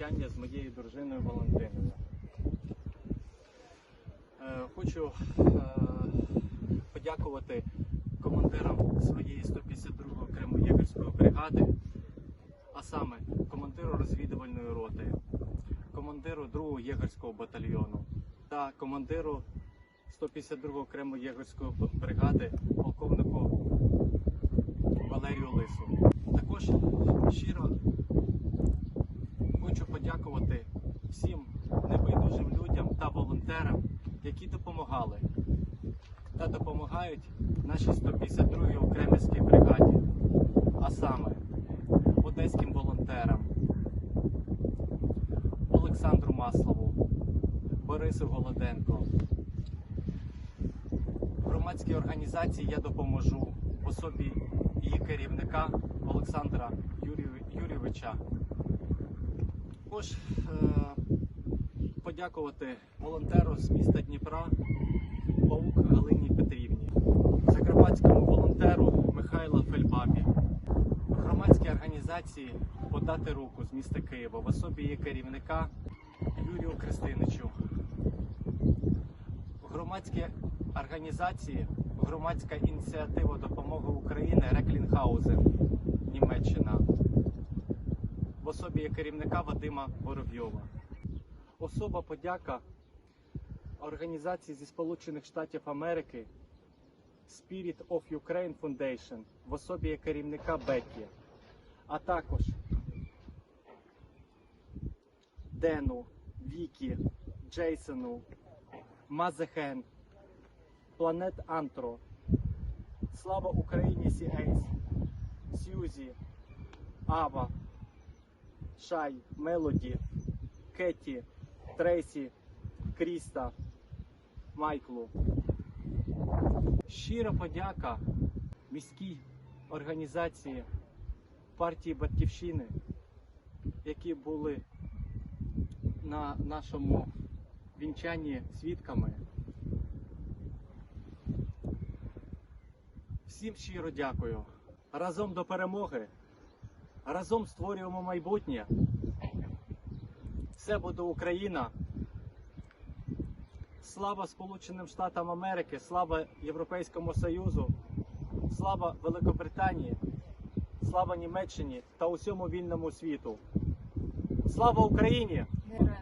вінчання з моєю дружиною Валентиною. Е, Хочу е, подякувати командирам своєї 152-ї окремо єгерської бригади, а саме командиру розвідувальної роти, командиру 2-го єгерського батальйону та командиру 152-го окремо єгерської бригади полковнику Валерію Лису. Також щиро хочу подякувати всім небайдужим людям та волонтерам, які допомагали та допомагають нашій 152-й окремівській бригаді, а саме одеським волонтерам, Олександру Маслову, Борису Голоденко. Громадській організації я допоможу в особі її керівника Олександра Юрійовича. Також е, подякувати волонтеру з міста Дніпра Паук Галині Петрівні, закарпатському волонтеру Михайло Фельбабі, громадській організації Подати руку з міста Києва в особі її керівника Юрію Христиничу, громадській організації Громадська ініціатива допомоги України Реклінхаузен, Німеччина в особі її керівника Вадима Воробйова. Особа подяка організації зі Сполучених Штатів Америки Spirit of Ukraine Foundation в особі керівника Беккі, а також Дену, Вікі, Джейсону, Мазехен, Планет Антро, Слава Україні Сіейс, Сюзі, Ава, Шай, Мелоді, Кеті, Трейсі, Кріста, Майклу. Щира подяка міській організації партії Батьківщини, які були на нашому вінчанні свідками. Всім щиро дякую. Разом до перемоги. Разом створюємо майбутнє. Все буде Україна. Слава Сполученим Штатам Америки, слава Європейському Союзу, слава Великобританії, слава Німеччині та усьому вільному світу. Слава Україні! Героям